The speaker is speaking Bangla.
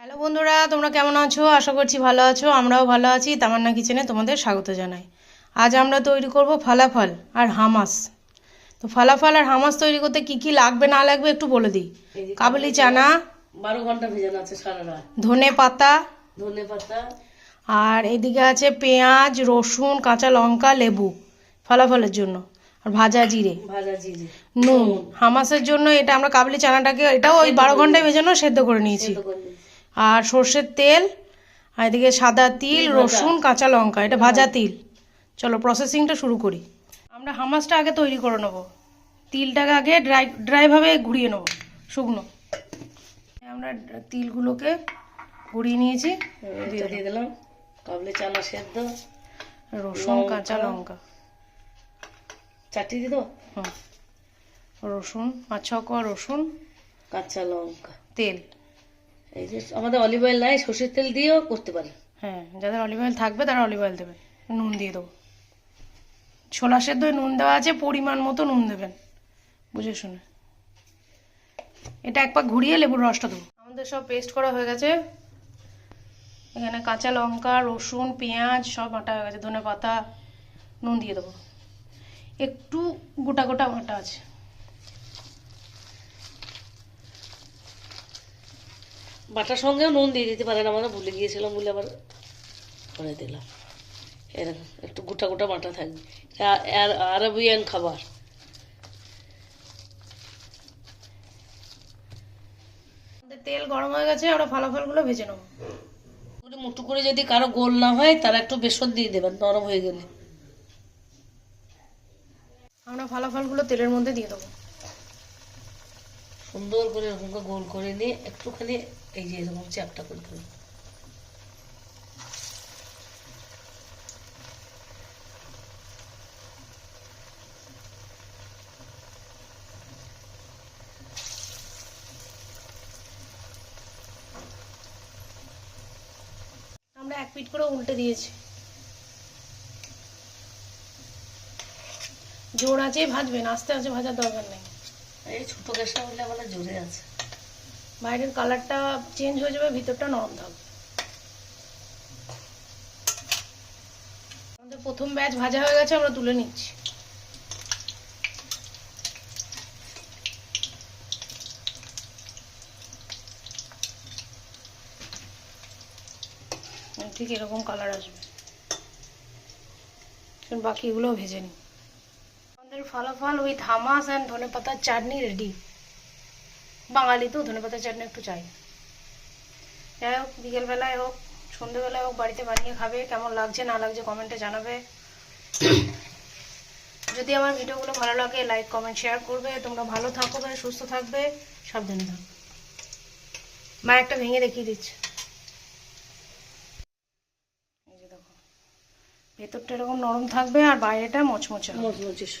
হ্যালো বন্ধুরা তোমরা কেমন আছো? আশা করছি ভালো আছো আমরাও ভালো আছি। তামান্না কিচেনে তোমাদের স্বাগত জানাই। আজ আমরা তৈরি করব ফালাফল আর হামাস। তো ফালাফল আর হামাস তৈরি করতে কি কি লাগবে না লাগবে একটু বলে দিই। কাবুলি চানা বারো ঘণ্টা ভেজানো আছে সারা রাত। ধনে পাতা ধনে পাতা। আর এদিকে আছে পেঁয়াজ রসুন কাঁচা লঙ্কা লেবু ফলাফলের জন্য। আর ভাজা জিরে। ভাজা জিরে। নুন। হামাসের জন্য এটা আমরা কাবলি চানাটাকে এটাও ওই বারো ঘন্টায় ভেজানো সেদ্ধ করে নিয়েছি। আর সর্ষের তেল আর এদিকে সাদা তিল রসুন কাঁচা লঙ্কা এটা ভাজা তিল। চলো প্রসেসিংটা শুরু করি। আমরা হামাসটা আগে তৈরি করে নেব। তিলটাকে আগে ড্রাই ড্রাইভাবে ঘুরিয়ে নেব শুকনো। আমরা তিলগুলোকে ঘুরিয়ে নিয়েছি। দিয়ে দিলাম। কাবলি চানা সেদ্ধ। রসুন কাঁচা লঙ্কা। দেবো হুম। রসুন পাঁচ ছ কোয়া রসুন। কাঁচা লঙ্কা। তেল। এই যে আমাদের অলিভ অয়েল নাই, সর্ষের তেল দিয়েও করতে পারে। হ্যাঁ যাদের অলিভ অয়েল থাকবে তারা অলিভ অয়েল দেবেন নুন দিয়ে দেবো। ছোলা সেদ্ধয় নুন দেওয়া আছে, পরিমাণ মতো নুন দেবেন, বুঝে শুনে। এটা এক পাক ঘুরিয়ে লেবুর রসটা দেবো। আমাদের সব পেস্ট করা হয়ে গেছে। এখানে কাঁচা লঙ্কা, রসুন, পেঁয়াজ, সব বাটা হয়ে গেছে ধনে পাতা নুন দিয়ে দেবো। একটু গোটা গোটা বাটা আছে। বাটার সঙ্গেও নুন দিয়ে দিতে পারেন আমরা ভুলে গিয়েছিলাম বলে আবার করে দিলাম। এরকম একটু গোটা গোটা বাটা থাকবে। আর- আরবিয়ান খাবার। তেল গরম হয়ে গেছে আমরা ফলাফলগুলো ভেজে নেব। মুঠো করে যদি কারও গোল না হয় তারা একটু বেসন দিয়ে দেবেন নরম হয়ে গেলে। আমরা ফলাফলগুলো তেলের মধ্যে দিয়ে দেবো। সুন্দর করে এরকম গোল করে নিয়ে একটুখানি এই যে এরকম চ্যাপটা করে দেবেন আমরা এক পিট করে উল্টে দিয়েছি। জোর আছে ভাজবেন, আস্তে আস্তে ভাজার দরকার নেই। এই ছোটো গ্যাসটা হলে আমাদের জোরে আছে। বাইরের কালারটা চেঞ্জ হয়ে যাবে, ভিতরটা নরম থাকবে আমাদের প্রথম ব্যাচ ভাজা হয়ে গেছে, আমরা তুলে নিচ্ছি। ঠিক এরকম কালার আসবে। এখন বাকিগুলোও ভেজে নিই। ফলাফল উইথ হামাস অ্যান্ড ধনে পাতার চাটনি রেডি বাঙালি তো ধনে পাতার চাটনি একটু চাই। যাই হোক, বিকেলবেলায় হোক সন্ধ্যেবেলায় হোক, বাড়িতে বানিয়ে খাবে, কেমন লাগছে না লাগছে কমেন্টে জানাবে। যদি আমার ভিডিওগুলো ভালো লাগে লাইক কমেন্ট শেয়ার করবে। তোমরা ভালো থাকবে সুস্থ থাকবে, সাবধানে থাকবে মা একটা ভেঙে দেখিয়ে দিচ্ছে। ভেতরটা এরকম নরম থাকবে আর বাইরেটা মচমচে মচমচিস